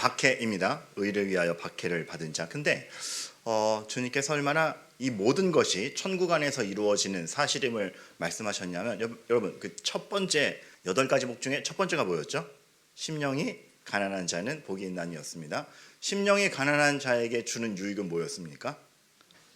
박해입니다. 의를 위하여 박해를 받은 자. 근데 어, 주님께서 얼마나 이 모든 것이 천국 안에서 이루어지는 사실임을 말씀하셨냐면 여, 여러분 그 첫 번째 여덟 가지 복 중에 첫 번째가 뭐였죠? 심령이 가난한 자는 복이 있나니였습니다. 심령이 가난한 자에게 주는 유익은 뭐였습니까?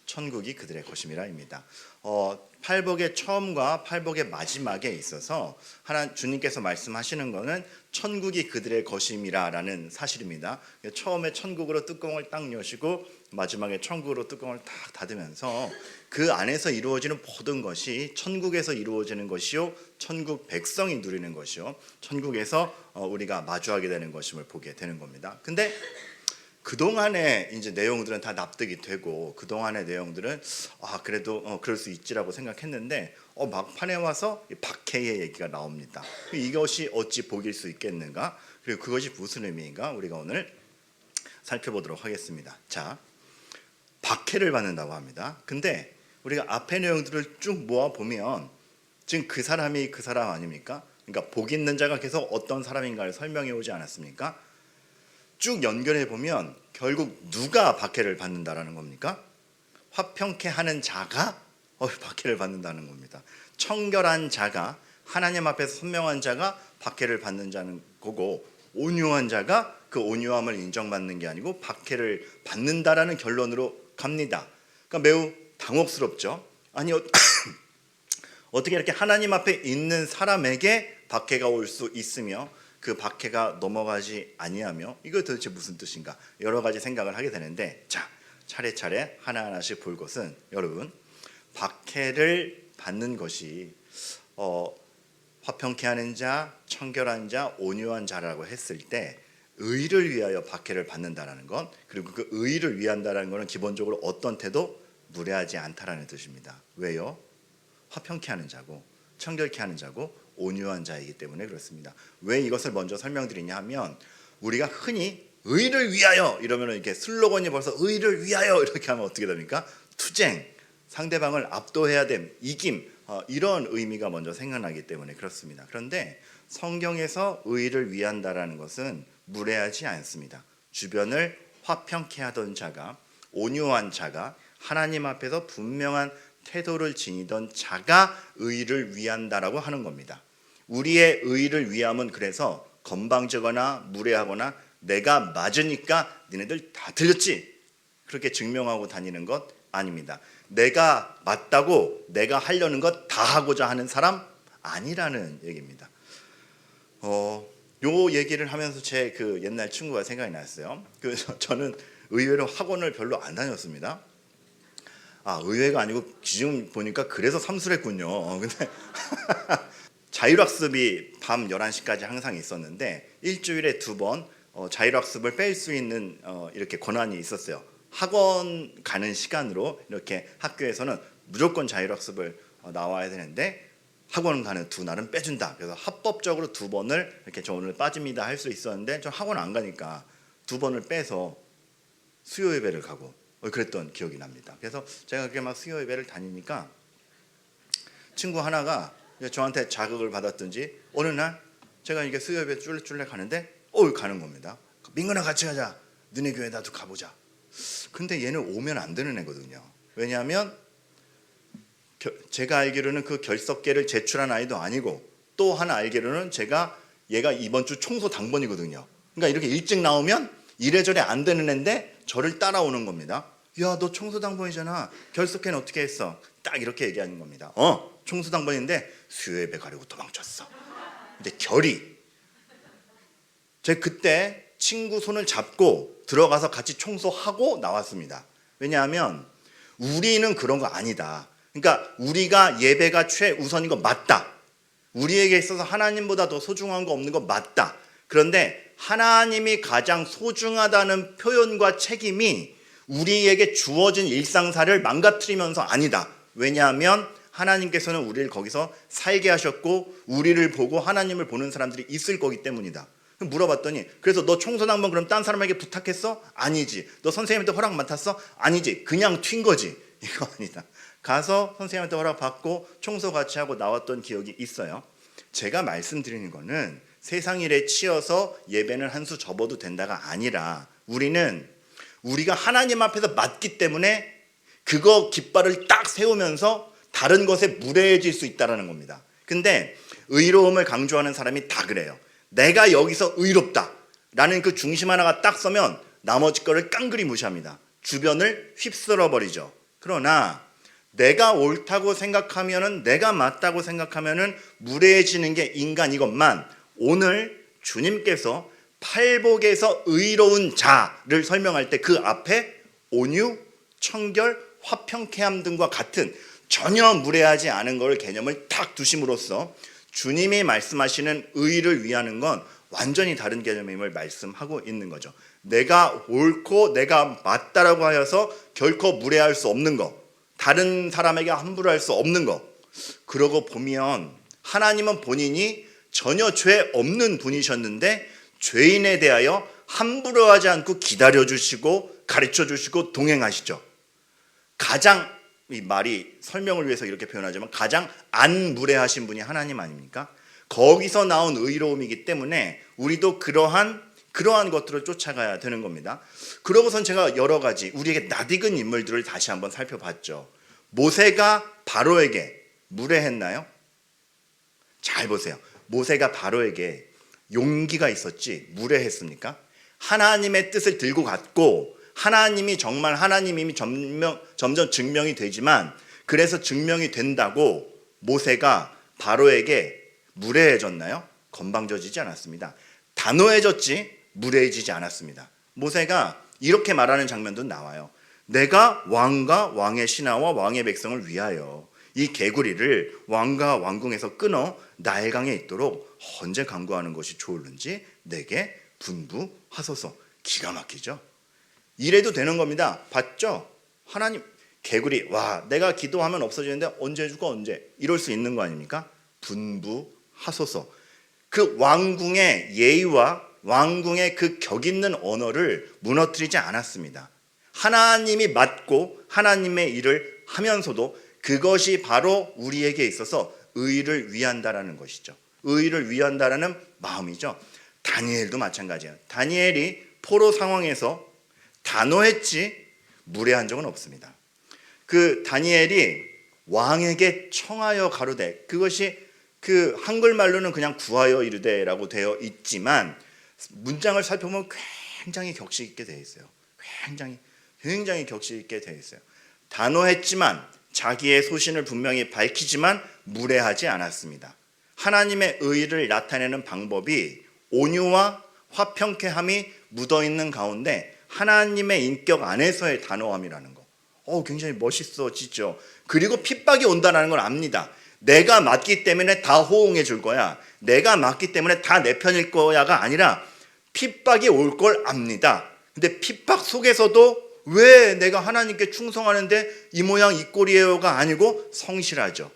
천국이 그들의 것임이라입니다. 어, 팔복의 처음과 팔복의 마지막에 있어서 하나 주님께서 말씀하시는 것은 천국이 그들의 것임이라라는 사실입니다. 처음에 천국으로 뚜껑을 딱 여시고 마지막에 천국으로 뚜껑을 딱 닫으면서 그 안에서 이루어지는 모든 것이 천국에서 이루어지는 것이요 천국 백성이 누리는 것이요 천국에서 어, 우리가 마주하게 되는 것임을 보게 되는 겁니다. 근데 그동안의 이제 내용들은 다 납득이 되고 그동안의 내용들은 아 그래도 어, 그럴 수 있지라고 생각했는데 어, 막판에 와서 이 박해의 얘기가 나옵니다. 이것이 어찌 복일 수 있겠는가? 그리고 그것이 무슨 의미인가? 우리가 오늘 살펴보도록 하겠습니다. 자, 박해를 받는다고 합니다. 근데 우리가 앞의 내용들을 쭉 모아 보면 지금 그 사람이 그 사람 아닙니까? 그러니까 복 있는 자가 계속 어떤 사람인가를 설명해 오지 않았습니까? 쭉 연결해 보면 결국 누가 박해를 받는다라는 겁니까? 화평케 하는 자가 어, 박해를 받는다는 겁니다. 청결한 자가 하나님 앞에서 선명한 자가 박해를 받는 자는 거고 온유한 자가 그 온유함을 인정받는 게 아니고 박해를 받는다라는 결론으로 갑니다. 그러니까 매우 당혹스럽죠. 아니 어, 어떻게 이렇게 하나님 앞에 있는 사람에게 박해가 올 수 있으며 그 박해가 넘어가지 아니하며 이거 도대체 무슨 뜻인가 여러 가지 생각을 하게 되는데 자 차례차례 하나하나씩 볼 것은 여러분 박해를 받는 것이 어, 화평케 하는 자, 청결한 자, 온유한 자라고 했을 때 의를 위하여 박해를 받는다라는 것 그리고 그 의를 위한다라는 것은 기본적으로 어떤 태도 무례하지 않다라는 뜻입니다. 왜요? 화평케 하는 자고 청결케 하는 자고 온유한 자이기 때문에 그렇습니다. 왜 이것을 먼저 설명드리냐 하면 우리가 흔히 의를 위하여 이러면 이렇게 슬로건이 벌써 의를 위하여 이렇게 하면 어떻게 됩니까? 투쟁, 상대방을 압도해야 됨, 이김 어, 이런 의미가 먼저 생각나기 때문에 그렇습니다. 그런데 성경에서 의를 위한다라는 것은 무례하지 않습니다. 주변을 화평케 하던 자가 온유한 자가 하나님 앞에서 분명한 태도를 지니던 자가 의를 위한다라고 하는 겁니다. 우리의 의를 위함은 그래서 건방지거나 무례하거나 내가 맞으니까 니네들 다 틀렸지 그렇게 증명하고 다니는 것 아닙니다. 내가 맞다고 내가 하려는 것 다 하고자 하는 사람 아니라는 얘기입니다. 어, 요 얘기를 하면서 제 그 옛날 친구가 생각이 났어요. 그 저는 의외로 학원을 별로 안 다녔습니다. 아 의외가 아니고 지금 보니까 그래서 삼수했군요. 근데 자율학습이 밤 11시까지 항상 있었는데 일주일에 두번 어, 자율학습을 뺄 수 있는 어, 이렇게 권한이 있었어요. 학원 가는 시간으로 이렇게 학교에서는 무조건 자율학습을 어, 나와야 되는데 학원 가는 두 날은 빼준다. 그래서 합법적으로 두 번을 이렇게 저 오늘 빠집니다 할 수 있었는데 저 학원 안 가니까 두 번을 빼서 수요 예배를 가고 어, 그랬던 기억이 납니다. 그래서 제가 그렇게 막 수요 예배를 다니니까 친구 하나가 저한테 자극을 받았든지 어느 날 제가 이게 수요 예배 쫄래쫄래 가는데 어 가는 겁니다. 민건아 같이 가자. 너네 교회 나도 가보자. 근데 얘는 오면 안 되는 애거든요. 왜냐하면 겨, 제가 알기로는 그 결석계를 제출한 아이도 아니고 또 하나 알기로는 제가 얘가 이번 주 총소 당번이거든요. 그러니까 이렇게 일찍 나오면 이래저래 안 되는 애인데 저를 따라오는 겁니다. 야, 너 총소 당번이잖아. 결석계는 어떻게 했어? 딱 이렇게 얘기하는 겁니다. 어, 총소 당번인데 수요예배 가려고 도망쳤어. 근데 결이 제가 그때 친구 손을 잡고 들어가서 같이 청소하고 나왔습니다. 왜냐하면 우리는 그런 거 아니다. 그러니까 우리가 예배가 최우선인 거 맞다. 우리에게 있어서 하나님보다 더 소중한 거 없는 거 맞다. 그런데 하나님이 가장 소중하다는 표현과 책임이 우리에게 주어진 일상사를 망가뜨리면서 아니다. 왜냐하면 하나님께서는 우리를 거기서 살게 하셨고 우리를 보고 하나님을 보는 사람들이 있을 거기 때문이다. 물어봤더니 그래서 너 청소 당번 그럼 딴 사람에게 부탁했어? 아니지. 너 선생님한테 허락 맡았어? 아니지. 그냥 튄 거지. 이거 아니다. 가서 선생님한테 허락 받고 청소 같이 하고 나왔던 기억이 있어요. 제가 말씀드리는 거는 세상 일에 치여서 예배는 한 수 접어도 된다가 아니라 우리는 우리가 하나님 앞에서 맞기 때문에 그거 깃발을 딱 세우면서 다른 것에 무례해질 수 있다라는 겁니다. 근데 의로움을 강조하는 사람이 다 그래요. 내가 여기서 의롭다라는 그 중심 하나가 딱 서면 나머지 거를 깡그리 무시합니다. 주변을 휩쓸어 버리죠. 그러나 내가 옳다고 생각하면은 내가 맞다고 생각하면은 무례해지는 게 인간 이것만 오늘 주님께서 팔복에서 의로운 자를 설명할 때 그 앞에 온유, 청결, 화평케함 등과 같은 전혀 무례하지 않은 걸 개념을 딱 두심으로써 주님이 말씀하시는 의를 위하는 건 완전히 다른 개념임을 말씀하고 있는 거죠. 내가 옳고 내가 맞다라고 하여서 결코 무례할 수 없는 거, 다른 사람에게 함부로 할 수 없는 거. 그러고 보면 하나님은 본인이 전혀 죄 없는 분이셨는데 죄인에 대하여 함부로 하지 않고 기다려 주시고 가르쳐 주시고 동행하시죠. 가장 이 말이 설명을 위해서 이렇게 표현하자면 가장 안 무례하신 분이 하나님 아닙니까? 거기서 나온 의로움이기 때문에 우리도 그러한 그러한 것들을 쫓아가야 되는 겁니다. 그러고선 제가 여러 가지 우리에게 낯익은 인물들을 다시 한번 살펴봤죠. 모세가 바로에게 무례했나요? 잘 보세요. 모세가 바로에게 용기가 있었지 무례했습니까? 하나님의 뜻을 들고 갔고 하나님이 정말 하나님이 점명, 점점 증명이 되지만 그래서 증명이 된다고 모세가 바로에게 무례해졌나요? 건방져지지 않았습니다. 단호해졌지 무례해지지 않았습니다. 모세가 이렇게 말하는 장면도 나와요. 내가 왕과 왕의 신하와 왕의 백성을 위하여 이 개구리를 왕과 왕궁에서 끊어 나일강에 있도록 언제 강구하는 것이 좋을는지 내게 분부하소서. 기가 막히죠. 이래도 되는 겁니다. 봤죠? 하나님 개구리 와 내가 기도하면 없어지는데 언제 죽어 언제 이럴 수 있는 거 아닙니까? 분부하소서. 그 왕궁의 예의와 왕궁의 그 격 있는 언어를 무너뜨리지 않았습니다. 하나님이 맞고 하나님의 일을 하면서도 그것이 바로 우리에게 있어서 의를 위한다라는 것이죠. 의를 위한다라는 마음이죠. 다니엘도 마찬가지예요. 다니엘이 포로 상황에서 단호했지 무례한 적은 없습니다. 그 다니엘이 왕에게 청하여 가로되 그것이 그 한글말로는 그냥 구하여 이르되라고 되어 있지만 문장을 살펴보면 굉장히 격식 있게 되어 있어요. 굉장히 굉장히 격식 있게 되어 있어요. 단호했지만 자기의 소신을 분명히 밝히지만 무례하지 않았습니다. 하나님의 의를 나타내는 방법이 온유와 화평케함이 묻어 있는 가운데 하나님의 인격 안에서의 단호함이라는 거. 어, 굉장히 멋있어지죠. 그리고 핍박이 온다는 걸 압니다. 내가 맞기 때문에 다 호응해 줄 거야. 내가 맞기 때문에 다 내 편일 거야가 아니라 핍박이 올 걸 압니다. 근데 핍박 속에서도 왜 내가 하나님께 충성하는데 이 모양 이 꼴이에요가 아니고 성실하죠.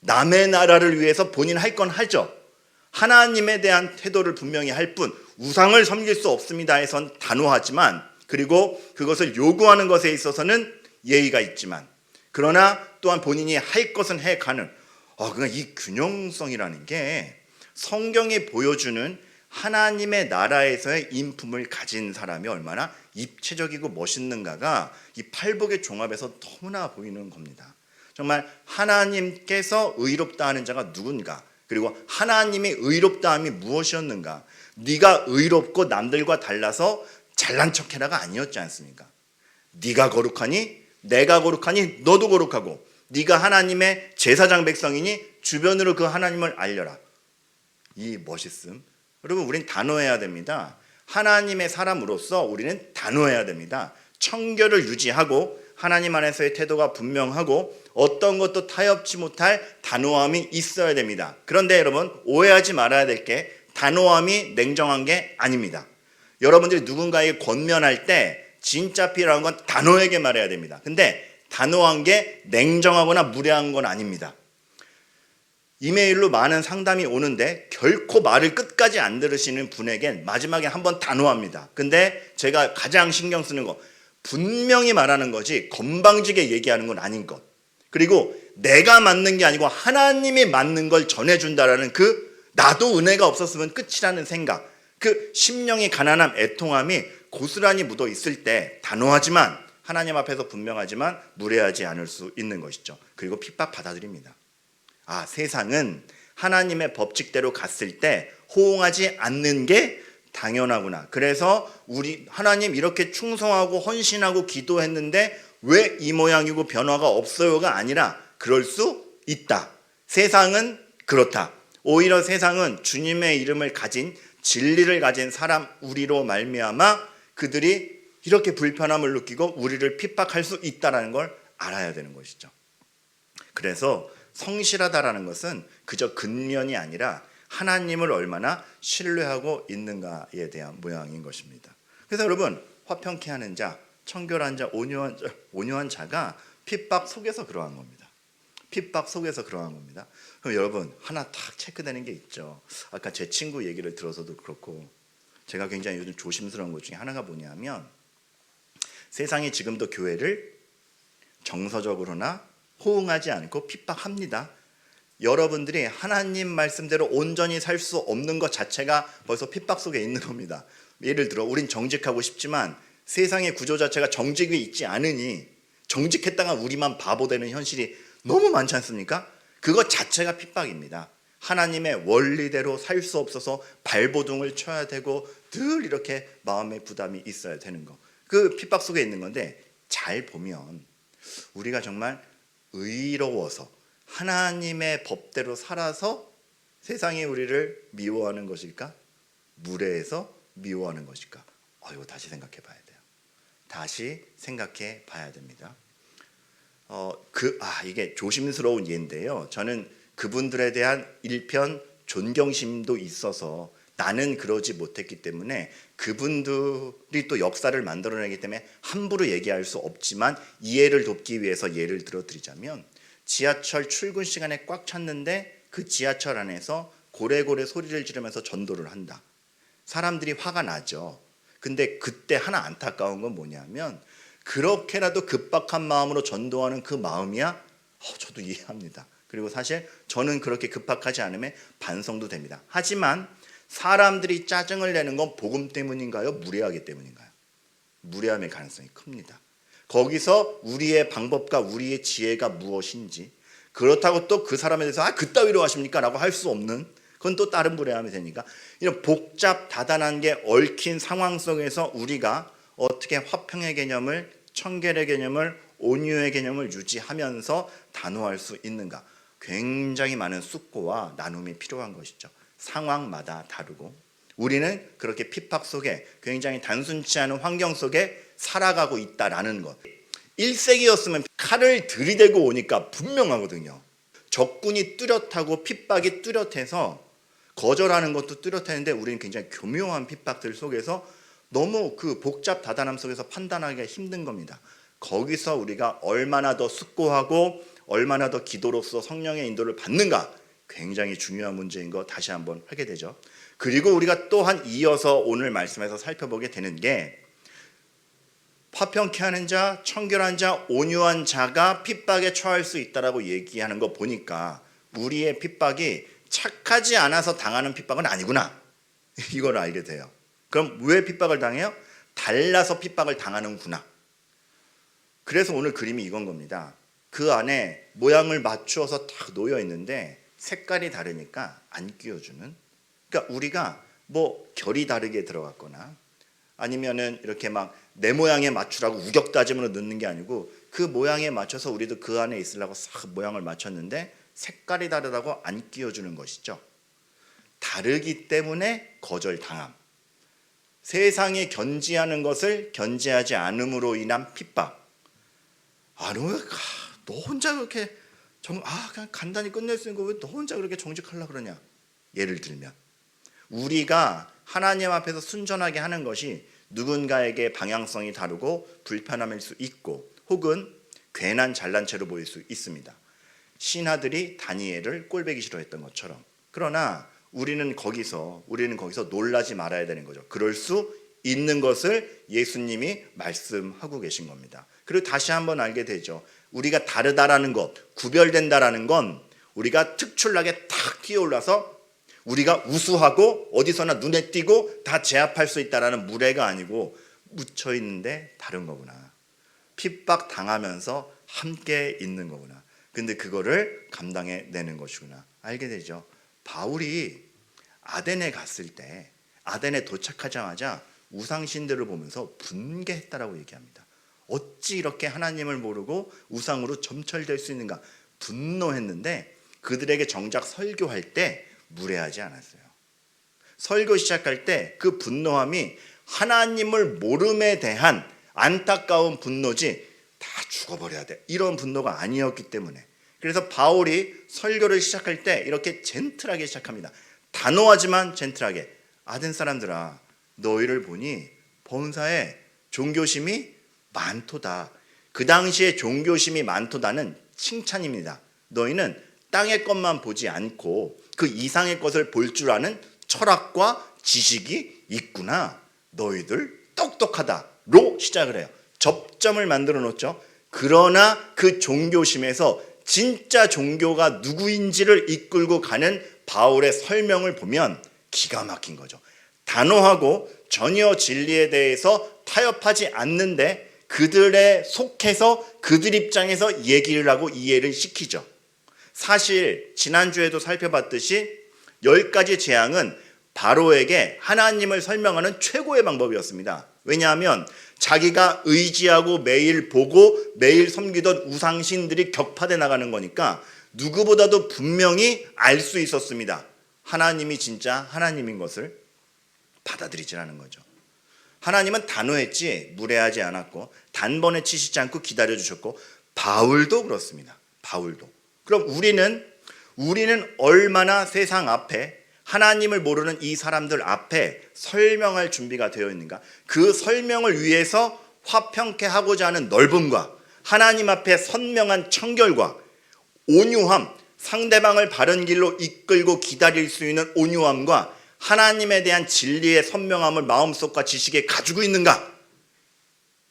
남의 나라를 위해서 본인 할 건 하죠. 하나님에 대한 태도를 분명히 할 뿐 우상을 섬길 수 없습니다 해선 단호하지만 그리고 그것을 요구하는 것에 있어서는 예의가 있지만 그러나 또한 본인이 할 것은 해 가는 어, 그러니까 이 균형성이라는 게 성경이 보여주는 하나님의 나라에서의 인품을 가진 사람이 얼마나 입체적이고 멋있는가가 이 팔복의 종합에서 너무나 보이는 겁니다. 정말 하나님께서 의롭다 하는 자가 누군가 그리고 하나님이 의롭다함이 무엇이었는가 네가 의롭고 남들과 달라서 잘난 척해라가 아니었지 않습니까? 네가 거룩하니 내가 거룩하니 너도 거룩하고 네가 하나님의 제사장 백성이니 주변으로 그 하나님을 알려라. 이 멋있음. 여러분 우린 단호해야 됩니다. 하나님의 사람으로서 우리는 단호해야 됩니다. 청결을 유지하고 하나님 안에서의 태도가 분명하고 어떤 것도 타협치 못할 단호함이 있어야 됩니다. 그런데 여러분 오해하지 말아야 될 게 단호함이 냉정한 게 아닙니다. 여러분들이 누군가에게 권면할 때 진짜 필요한 건 단호하게 말해야 됩니다. 근데 단호한 게 냉정하거나 무례한 건 아닙니다. 이메일로 많은 상담이 오는데 결코 말을 끝까지 안 들으시는 분에겐 마지막에 한번 단호합니다. 근데 제가 가장 신경 쓰는 거 분명히 말하는 거지 건방지게 얘기하는 건 아닌 것. 그리고 내가 맞는 게 아니고 하나님이 맞는 걸 전해준다라는 그 나도 은혜가 없었으면 끝이라는 생각. 그 심령이 가난함, 애통함이 고스란히 묻어 있을 때 단호하지만 하나님 앞에서 분명하지만 무례하지 않을 수 있는 것이죠. 그리고 핍박 받아들입니다. 아, 세상은 하나님의 법칙대로 갔을 때 호응하지 않는 게 당연하구나. 그래서 우리 하나님 이렇게 충성하고 헌신하고 기도했는데 왜 이 모양이고 변화가 없어요가 아니라 그럴 수 있다. 세상은 그렇다. 오히려 세상은 주님의 이름을 가진 진리를 가진 사람 우리로 말미암아 그들이 이렇게 불편함을 느끼고 우리를 핍박할 수 있다라는 걸 알아야 되는 것이죠. 그래서 성실하다라는 것은 그저 근면이 아니라 하나님을 얼마나 신뢰하고 있는가에 대한 모양인 것입니다. 그래서 여러분 화평케 하는 자, 청결한 자, 온유한 자, 온유한 자가 핍박 속에서 그러한 겁니다. 핍박 속에서 그러한 겁니다. 그럼 여러분 하나 딱 체크되는 게 있죠. 아까 제 친구 얘기를 들어서도 그렇고 제가 굉장히 요즘 조심스러운 것 중에 하나가 뭐냐면 세상이 지금도 교회를 정서적으로나 호응하지 않고 핍박합니다. 여러분들이 하나님 말씀대로 온전히 살 수 없는 것 자체가 벌써 핍박 속에 있는 겁니다. 예를 들어 우린 정직하고 싶지만 세상의 구조 자체가 정직이 있지 않으니 정직했다가 우리만 바보 되는 현실이 너무 많지 않습니까? 그것 자체가 핍박입니다. 하나님의 원리대로 살 수 없어서 발버둥을 쳐야 되고 늘 이렇게 마음의 부담이 있어야 되는 거. 그 핍박 속에 있는 건데 잘 보면 우리가 정말 의로워서 하나님의 법대로 살아서 세상이 우리를 미워하는 것일까? 무례해서 미워하는 것일까? 어, 이거 다시 생각해 봐야 돼요. 다시 생각해 봐야 됩니다. 어, 그, 아, 이게 조심스러운 예인데요. 저는 그분들에 대한 일편 존경심도 있어서 나는 그러지 못했기 때문에 그분들이 또 역사를 만들어내기 때문에 함부로 얘기할 수 없지만 이해를 돕기 위해서 예를 들어 드리자면 지하철 출근 시간에 꽉 찼는데 그 지하철 안에서 고래고래 소리를 지르면서 전도를 한다. 사람들이 화가 나죠. 근데 그때 하나 안타까운 건 뭐냐면 그렇게라도 급박한 마음으로 전도하는 그 마음이야. 어, 저도 이해합니다. 그리고 사실 저는 그렇게 급박하지 않으면 반성도 됩니다. 하지만 사람들이 짜증을 내는 건 복음 때문인가요? 무례하기 때문인가요? 무례함의 가능성이 큽니다. 거기서 우리의 방법과 우리의 지혜가 무엇인지 그렇다고 또 그 사람에 대해서 아 그따위로 하십니까? 라고 할 수 없는 그건 또 다른 무례함이 되니까 이런 복잡 다단한 게 얽힌 상황 속에서 우리가 어떻게 화평의 개념을 청결의 개념을 온유의 개념을 유지하면서 단호할 수 있는가 굉장히 많은 숙고와 나눔이 필요한 것이죠 상황마다 다르고 우리는 그렇게 핍박 속에 굉장히 단순치 않은 환경 속에 살아가고 있다라는 것. 1세기였으면 칼을 들이대고 오니까 분명하거든요. 적군이 뚜렷하고 핍박이 뚜렷해서 거절하는 것도 뚜렷했는데 우리는 굉장히 교묘한 핍박들 속에서 너무 그 복잡 다단함 속에서 판단하기가 힘든 겁니다. 거기서 우리가 얼마나 더 숙고하고 얼마나 더 기도로서 성령의 인도를 받는가 굉장히 중요한 문제인 거 다시 한번 하게 되죠. 그리고 우리가 또한 이어서 오늘 말씀에서 살펴보게 되는 게 화평케 하는 자, 청결한 자, 온유한 자가 핍박에 처할 수 있다라고 얘기하는 거 보니까 우리의 핍박이 착하지 않아서 당하는 핍박은 아니구나. 이걸 알게 돼요. 그럼 왜 핍박을 당해요? 달라서 핍박을 당하는구나. 그래서 오늘 그림이 이건 겁니다. 그 안에 모양을 맞추어서 딱 놓여 있는데 색깔이 다르니까 안 끼워주는. 그러니까 우리가 뭐 결이 다르게 들어갔거나 아니면은 이렇게 막 내 모양에 맞추라고 우격 다짐으로 넣는 게 아니고 그 모양에 맞춰서 우리도 그 안에 있으려고 싹 모양을 맞췄는데 색깔이 다르다고 안 끼워주는 것이죠. 다르기 때문에 거절당함. 세상에 견지하는 것을 견지하지 않음으로 인한 핍박. 아, 너, 왜, 아, 너 혼자 그렇게 정, 아, 그냥 간단히 끝낼 수 있는 거 왜 너 혼자 그렇게 정직하려 그러냐? 예를 들면 우리가 하나님 앞에서 순전하게 하는 것이 누군가에게 방향성이 다르고 불편함일 수 있고 혹은 괜한 잘난 체로 보일 수 있습니다. 신하들이 다니엘을 꼴배기 싫어했던 것처럼. 그러나 우리는 거기서 우리는 거기서 놀라지 말아야 되는 거죠. 그럴 수 있는 것을 예수님이 말씀하고 계신 겁니다. 그리고 다시 한번 알게 되죠. 우리가 다르다라는 것, 구별된다라는 건 우리가 특출나게 탁 뛰어올라서 우리가 우수하고 어디서나 눈에 띄고 다 제압할 수 있다라는 무례가 아니고 묻혀 있는데 다른 거구나. 핍박 당하면서 함께 있는 거구나. 근데 그거를 감당해 내는 것이구나. 알게 되죠. 바울이 아덴에 갔을 때 아덴에 도착하자마자 우상신들을 보면서 분개했다라고 얘기합니다. 어찌 이렇게 하나님을 모르고 우상으로 점철될 수 있는가 분노했는데 그들에게 정작 설교할 때 무례하지 않았어요. 설교 시작할 때 그 분노함이 하나님을 모름에 대한 안타까운 분노지 다 죽어버려야 돼 이런 분노가 아니었기 때문에 그래서 바울이 설교를 시작할 때 이렇게 젠틀하게 시작합니다. 단호하지만 젠틀하게 아덴 사람들아 너희를 보니 본사에 종교심이 많도다. 그 당시에 종교심이 많도다는 칭찬입니다. 너희는 땅의 것만 보지 않고 그 이상의 것을 볼 줄 아는 철학과 지식이 있구나. 너희들 똑똑하다로 시작을 해요. 접점을 만들어 놓죠. 그러나 그 종교심에서 진짜 종교가 누구인지를 이끌고 가는 바울의 설명을 보면 기가 막힌 거죠. 단호하고 전혀 진리에 대해서 타협하지 않는데 그들의 속해서 그들 입장에서 얘기를 하고 이해를 시키죠. 사실 지난주에도 살펴봤듯이 열 가지 재앙은 바로에게 하나님을 설명하는 최고의 방법이었습니다. 왜냐하면 자기가 의지하고 매일 보고 매일 섬기던 우상신들이 격파돼 나가는 거니까 누구보다도 분명히 알 수 있었습니다. 하나님이 진짜 하나님인 것을 받아들이지라는 거죠. 하나님은 단호했지 무례하지 않았고 단번에 치시지 않고 기다려 주셨고 바울도 그렇습니다. 바울도. 그럼 우리는 우리는 얼마나 세상 앞에 하나님을 모르는 이 사람들 앞에 설명할 준비가 되어 있는가? 그 설명을 위해서 화평케 하고자 하는 넓음과 하나님 앞에 선명한 청결과 온유함, 상대방을 바른 길로 이끌고 기다릴 수 있는 온유함과 하나님에 대한 진리의 선명함을 마음속과 지식에 가지고 있는가?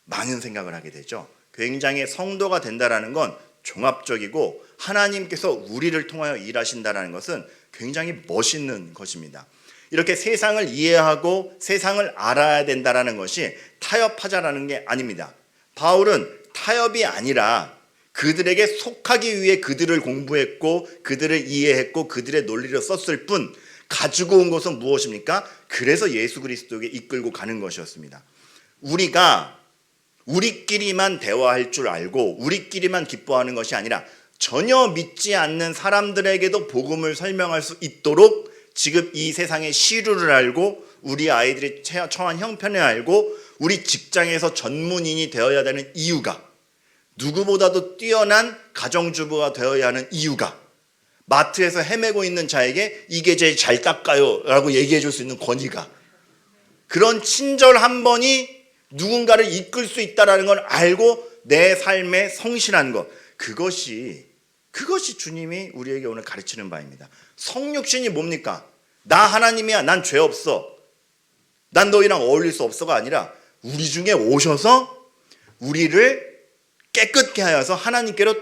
많은 생각을 하게 되죠. 굉장히 성도가 된다라는 건 종합적이고 하나님께서 우리를 통하여 일하신다라는 것은 굉장히 멋있는 것입니다. 이렇게 세상을 이해하고 세상을 알아야 된다라는 것이 타협하자라는 게 아닙니다. 바울은 타협이 아니라 그들에게 속하기 위해 그들을 공부했고 그들을 이해했고 그들의 논리를 썼을 뿐 가지고 온 것은 무엇입니까? 그래서 예수 그리스도에게 이끌고 가는 것이었습니다. 우리가 우리끼리만 대화할 줄 알고 우리끼리만 기뻐하는 것이 아니라 전혀 믿지 않는 사람들에게도 복음을 설명할 수 있도록 지금 이 세상의 시류를 알고 우리 아이들이 처한 형편을 알고 우리 직장에서 전문인이 되어야 되는 이유가 누구보다도 뛰어난 가정주부가 되어야 하는 이유가 마트에서 헤매고 있는 자에게 이게 제일 잘 닦아요 라고 얘기해 줄 수 있는 권위가 그런 친절 한 번이 누군가를 이끌 수 있다라는 걸 알고 내 삶에 성실한 것 그것이 그것이 주님이 우리에게 오늘 가르치는 바입니다. 성육신이 뭡니까? 나 하나님이야. 난 죄 없어. 난 너희랑 어울릴 수 없어가 아니라 우리 중에 오셔서 우리를 깨끗게 하여서 하나님께로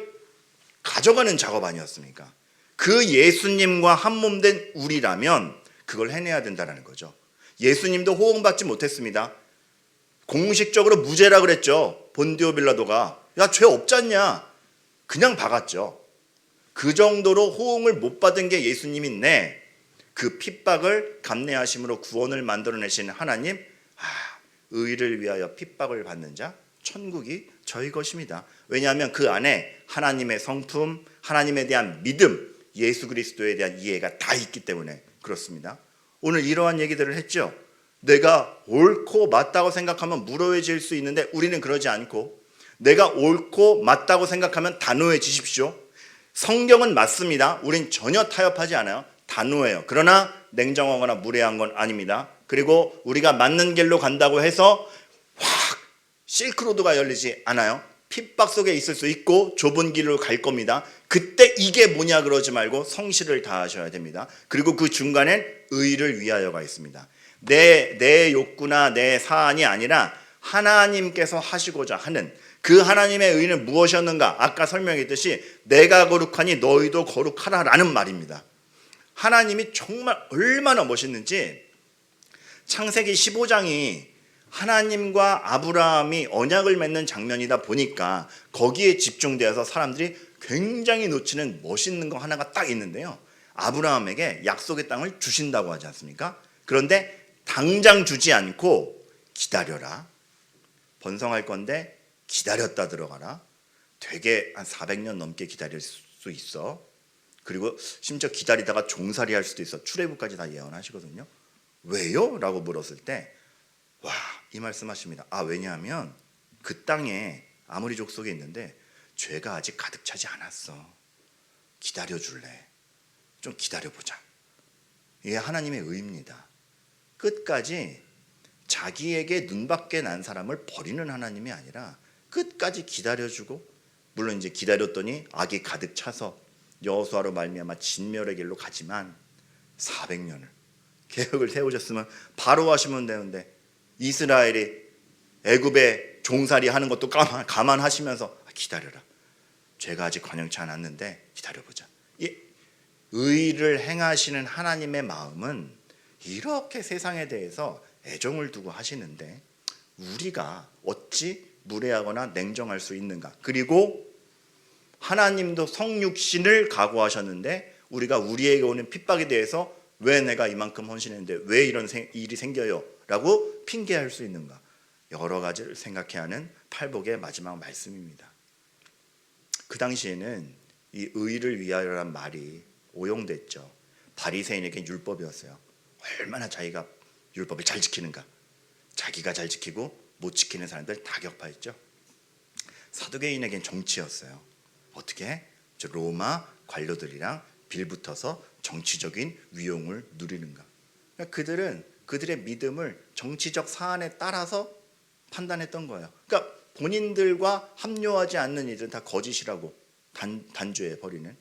가져가는 작업 아니었습니까? 그 예수님과 한몸된 우리라면 그걸 해내야 된다는 거죠. 예수님도 호응받지 못했습니다. 공식적으로 무죄라 그랬죠. 본디오 빌라도가 야 죄 없잖냐. 그냥 박았죠. 그 정도로 호응을 못 받은 게 예수님인데 그 핍박을 감내하심으로 구원을 만들어내신 하나님 아, 의를 위하여 핍박을 받는 자 천국이 저희 것입니다. 왜냐하면 그 안에 하나님의 성품, 하나님에 대한 믿음, 예수 그리스도에 대한 이해가 다 있기 때문에 그렇습니다. 오늘 이러한 얘기들을 했죠. 내가 옳고 맞다고 생각하면 무로해질 수 있는데 우리는 그러지 않고 내가 옳고 맞다고 생각하면 단호해지십시오. 성경은 맞습니다. 우린 전혀 타협하지 않아요. 단호해요. 그러나 냉정하거나 무례한 건 아닙니다. 그리고 우리가 맞는 길로 간다고 해서 확 실크로드가 열리지 않아요. 핍박 속에 있을 수 있고 좁은 길로 갈 겁니다. 그때 이게 뭐냐 그러지 말고 성실을 다하셔야 됩니다. 그리고 그 중간엔 의를 위하여가 있습니다. 내, 내 욕구나 내 사안이 아니라 하나님께서 하시고자 하는 그 하나님의 의는 무엇이었는가? 아까 설명했듯이 내가 거룩하니 너희도 거룩하라 라는 말입니다. 하나님이 정말 얼마나 멋있는지 창세기 15장이 하나님과 아브라함이 언약을 맺는 장면이다 보니까 거기에 집중되어서 사람들이 굉장히 놓치는 멋있는 거 하나가 딱 있는데요. 아브라함에게 약속의 땅을 주신다고 하지 않습니까? 그런데 당장 주지 않고 기다려라. 번성할 건데 기다렸다 들어가라. 되게 한 400년 넘게 기다릴 수 있어. 그리고 심지어 기다리다가 종살이 할 수도 있어. 출애굽까지 다 예언하시거든요. 왜요? 라고 물었을 때 와, 이 말씀하십니다. 아, 왜냐하면 그 땅에 아무리 족속에 있는데 죄가 아직 가득 차지 않았어. 기다려 줄래? 좀 기다려 보자. 이게 하나님의 의입니다. 끝까지 자기에게 눈밖에 난 사람을 버리는 하나님이 아니라 끝까지 기다려주고 물론 이제 기다렸더니 악이 가득 차서 여호수아로 말미암아 진멸의 길로 가지만 400년을 계획을 세우셨으면 바로 하시면 되는데 이스라엘이 애굽에 종살이 하는 것도 감안하시면서 아, 기다려라. 죄가 아직 관영치 않았는데 기다려보자. 이 의를 행하시는 하나님의 마음은 이렇게 세상에 대해서 애정을 두고 하시는데 우리가 어찌 무례하거나 냉정할 수 있는가? 그리고 하나님도 성육신을 각오하셨는데 우리가 우리에게 오는 핍박에 대해서 왜 내가 이만큼 헌신했는데 왜 이런 생- 일이 생겨요? 라고 핑계할 수 있는가? 여러 가지를 생각해야 하는 팔복의 마지막 말씀입니다. 그 당시에는 이 의를 위하여란 말이 오용됐죠. 바리새인에게 율법이었어요. 얼마나 자기가 율법을 잘 지키는가. 자기가 잘 지키고 못 지키는 사람들 다 격파했죠. 사두개인에겐 정치였어요. 어떻게? 저 로마 관료들이랑 빌붙어서 정치적인 위용을 누리는가. 그러니까 그들은 그들의 믿음을 정치적 사안에 따라서 판단했던 거예요. 그러니까 본인들과 합류하지 않는 이들은 다 거짓이라고 단, 단죄해 버리는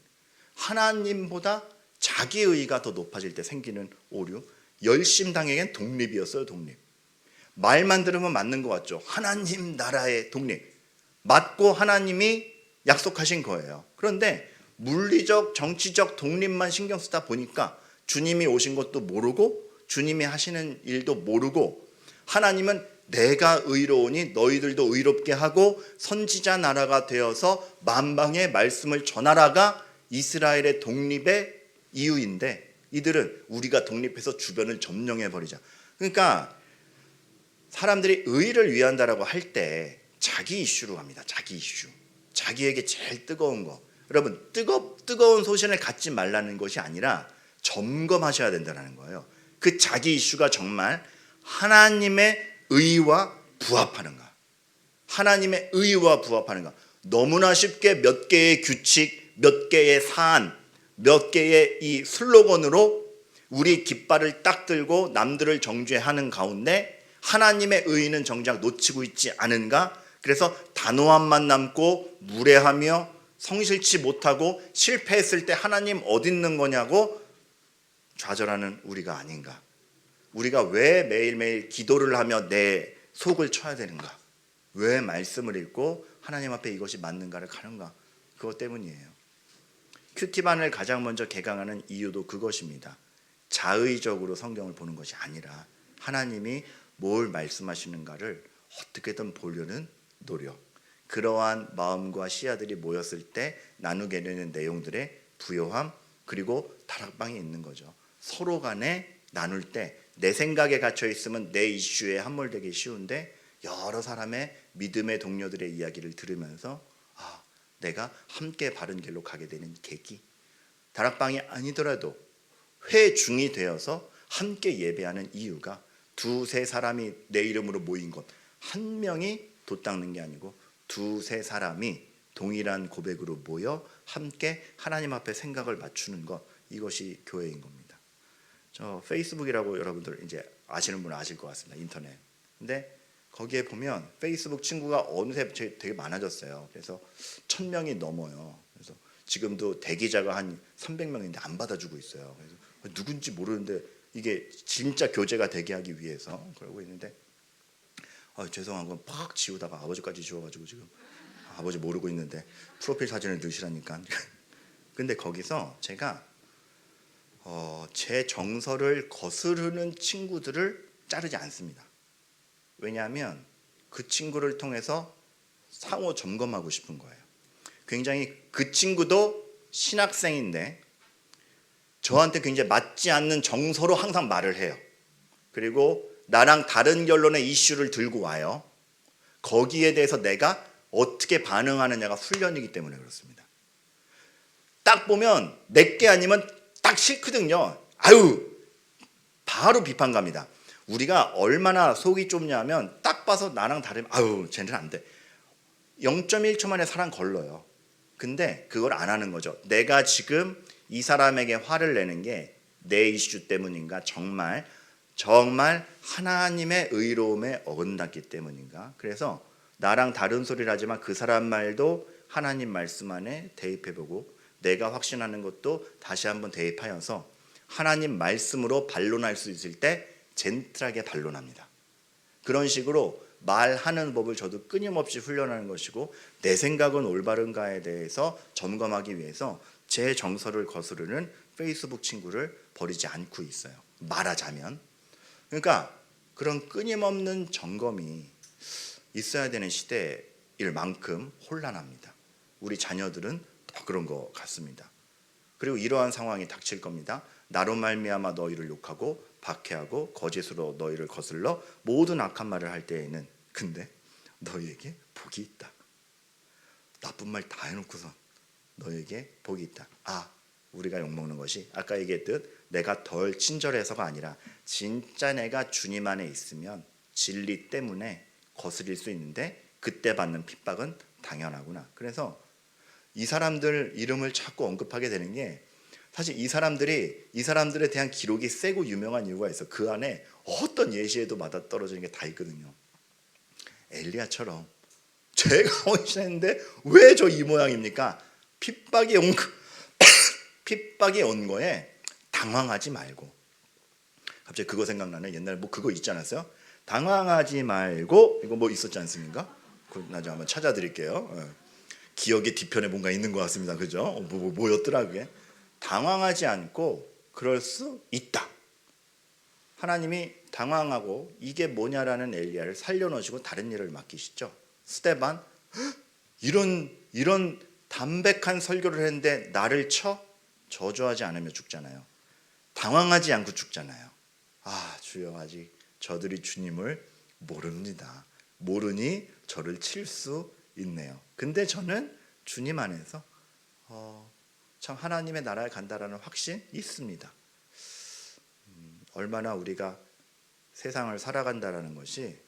하나님보다 자기의 의가 더 높아질 때 생기는 오류 열심당에겐 독립이었어요 독립. 말만 들으면 맞는 것 같죠? 하나님 나라의 독립. 맞고 하나님이 약속하신 거예요. 그런데 물리적 정치적 독립만 신경 쓰다 보니까 주님이 오신 것도 모르고 주님이 하시는 일도 모르고 하나님은 내가 의로우니 너희들도 의롭게 하고 선지자 나라가 되어서 만방의 말씀을 전하라가 이스라엘의 독립의 이유인데 이들은 우리가 독립해서 주변을 점령해 버리자. 그러니까 사람들이 의를 위한다라고 할 때 자기 이슈로 갑니다. 자기 이슈. 자기에게 제일 뜨거운 거. 여러분 뜨거 뜨거운 소신을 갖지 말라는 것이 아니라 점검하셔야 된다는 거예요. 그 자기 이슈가 정말 하나님의 의와 부합하는가? 하나님의 의와 부합하는가? 너무나 쉽게 몇 개의 규칙, 몇 개의 사안, 몇 개의 이 슬로건으로 우리 깃발을 딱 들고 남들을 정죄하는 가운데 하나님의 의는 정작 놓치고 있지 않은가? 그래서 단호함만 남고 무례하며 성실치 못하고 실패했을 때 하나님 어디 있는 거냐고 좌절하는 우리가 아닌가? 우리가 왜 매일매일 기도를 하며 내 속을 쳐야 되는가? 왜 말씀을 읽고 하나님 앞에 이것이 맞는가를 가는가? 그것 때문이에요. 큐티반을 가장 먼저 개강하는 이유도 그것입니다. 자의적으로 성경을 보는 것이 아니라 하나님이 뭘 말씀하시는가를 어떻게든 보려는 노력. 그러한 마음과 시야들이 모였을 때 나누게 되는 내용들의 부요함 그리고 다락방이 있는 거죠. 서로 간에 나눌 때 내 생각에 갇혀 있으면 내 이슈에 함몰되기 쉬운데 여러 사람의 믿음의 동료들의 이야기를 들으면서 아, 내가 함께 바른 길로 가게 되는 계기. 다락방이 아니더라도 회중이 되어서 함께 예배하는 이유가 두세 사람이 내 이름으로 모인 것. 한 명이 돛닦는 게 아니고 두세 사람이 동일한 고백으로 모여 함께 하나님 앞에 생각을 맞추는 것. 이것이 교회인 겁니다. 저 페이스북이라고 여러분들 이제 아시는 분은 아실 것 같습니다. 인터넷. 근데 거기에 보면 페이스북 친구가 어느새 되게 많아졌어요. 그래서 천 명이 넘어요. 그래서 지금도 대기자가 한 300명인데 안 받아주고 있어요. 그래서 누군지 모르는데 이게 진짜 교제가 되게 하기 위해서 그러고 있는데 아, 죄송한 건 팍 지우다가 아버지까지 지워가지고 지금 아버지 모르고 있는데 프로필 사진을 넣으시라니까. 근데 거기서 제가 어, 제 정서를 거스르는 친구들을 자르지 않습니다. 왜냐하면 그 친구를 통해서 상호 점검하고 싶은 거예요. 굉장히 그 친구도 신학생인데 저한테 굉장히 맞지 않는 정서로 항상 말을 해요. 그리고 나랑 다른 결론의 이슈를 들고 와요. 거기에 대해서 내가 어떻게 반응하느냐가 훈련이기 때문에 그렇습니다. 딱 보면 내게 아니면 딱 싫거든요. 아유, 바로 비판 갑니다. 우리가 얼마나 속이 좁냐면 딱 봐서 나랑 다르면 아유, 쟤는 안 돼. 0.1초 만에 사람 걸러요. 근데 그걸 안 하는 거죠. 내가 지금 이 사람에게 화를 내는 게 내 이슈 때문인가? 정말 정말 하나님의 의로움에 어긋났기 때문인가? 그래서 나랑 다른 소리를 하지만 그 사람 말도 하나님 말씀 안에 대입해보고 내가 확신하는 것도 다시 한번 대입하여서 하나님 말씀으로 반론할 수 있을 때 젠틀하게 반론합니다. 그런 식으로 말하는 법을 저도 끊임없이 훈련하는 것이고 내 생각은 올바른가에 대해서 점검하기 위해서 제 정서를 거스르는 페이스북 친구를 버리지 않고 있어요. 말하자면 그러니까 그런 끊임없는 점검이 있어야 되는 시대일 만큼 혼란합니다. 우리 자녀들은 더 그런 것 같습니다. 그리고 이러한 상황이 닥칠 겁니다. 나로 말미암아 너희를 욕하고 박해하고 거짓으로 너희를 거슬러 모든 악한 말을 할 때에는 근데 너희에게 복이 있다. 나쁜 말 다 해놓고선 너에게 복이 있다. 아, 우리가 욕먹는 것이 아까 얘기했듯 내가 덜 친절해서가 아니라 진짜 내가 주님 안에 있으면 진리 때문에 거스릴 수 있는데 그때 받는 핍박은 당연하구나. 그래서 이 사람들 이름을 자꾸 언급하게 되는 게 사실 이 사람들이 이 사람들에 대한 기록이 세고 유명한 이유가 있어. 그 안에 어떤 예시에도 맞아 떨어지는 게 다 있거든요. 엘리야처럼 제가 헌신했는데 왜 저 이 모양입니까? 핍박이 온 거- 핍박이 온 거에 당황하지 말고 갑자기 그거 생각나네. 옛날에 뭐 그거 있지 않았어요? 당황하지 말고 이거 뭐 있었지 않습니까? 그 나중에 한번 찾아드릴게요. 예. 기억의 뒤편에 뭔가 있는 것 같습니다. 그죠? 어, 뭐, 뭐, 뭐 였더라 그게? 당황하지 않고 그럴 수 있다. 하나님이 당황하고 이게 뭐냐라는 엘리야를 살려놓으시고 다른 일을 맡기시죠. 스테반 헉, 이런 이런 담백한 설교를 했는데 나를 쳐 저주하지 않으며 죽잖아요. 당황하지 않고 죽잖아요. 아 주여 아직 저들이 주님을 모릅니다. 모르니 저를 칠 수 있네요. 근데 저는 주님 안에서 어, 참 하나님의 나라에 간다라는 확신 있습니다. 음, 얼마나 우리가 세상을 살아간다라는 것이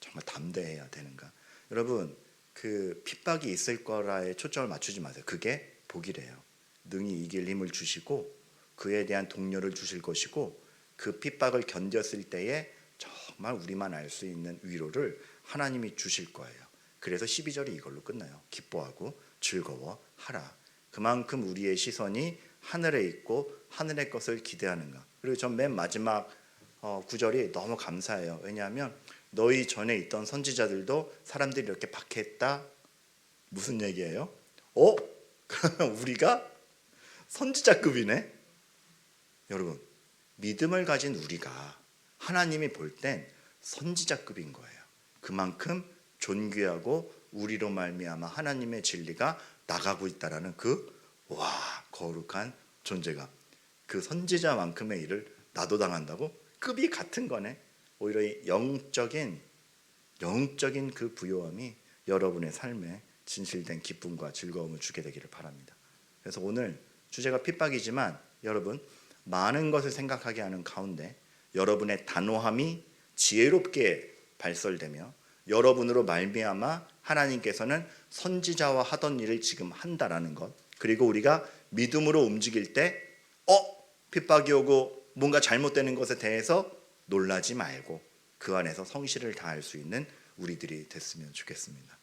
정말 담대해야 되는가. 여러분 그 핍박이 있을 거라에 초점을 맞추지 마세요. 그게 복이래요. 능히 이길 힘을 주시고 그에 대한 동료를 주실 것이고 그 핍박을 견뎠을 때에 정말 우리만 알 수 있는 위로를 하나님이 주실 거예요. 그래서 12절이 이걸로 끝나요. 기뻐하고 즐거워하라. 그만큼 우리의 시선이 하늘에 있고 하늘의 것을 기대하는가. 그리고 전 맨 마지막 어, 구절이 너무 감사해요. 왜냐하면 너희 전에 있던 선지자들도 사람들이 이렇게 박해했다. 무슨 얘기예요? 어? 그러면 우리가 선지자급이네. 여러분 믿음을 가진 우리가 하나님이 볼 땐 선지자급인 거예요. 그만큼 존귀하고 우리로 말미암아 하나님의 진리가 나가고 있다라는 그 와 거룩한 존재감. 그 선지자만큼의 일을 나도 당한다고 급이 같은 거네. 오히려 이 영적인 영적인 그 부요함이 여러분의 삶에 진실된 기쁨과 즐거움을 주게 되기를 바랍니다. 그래서 오늘 주제가 핍박이지만 여러분 많은 것을 생각하게 하는 가운데 여러분의 단호함이 지혜롭게 발설되며 여러분으로 말미암아 하나님께서는 선지자와 하던 일을 지금 한다라는 것 그리고 우리가 믿음으로 움직일 때 어? 핍박이 오고 뭔가 잘못되는 것에 대해서 놀라지 말고 그 안에서 성실을 다할 수 있는 우리들이 됐으면 좋겠습니다.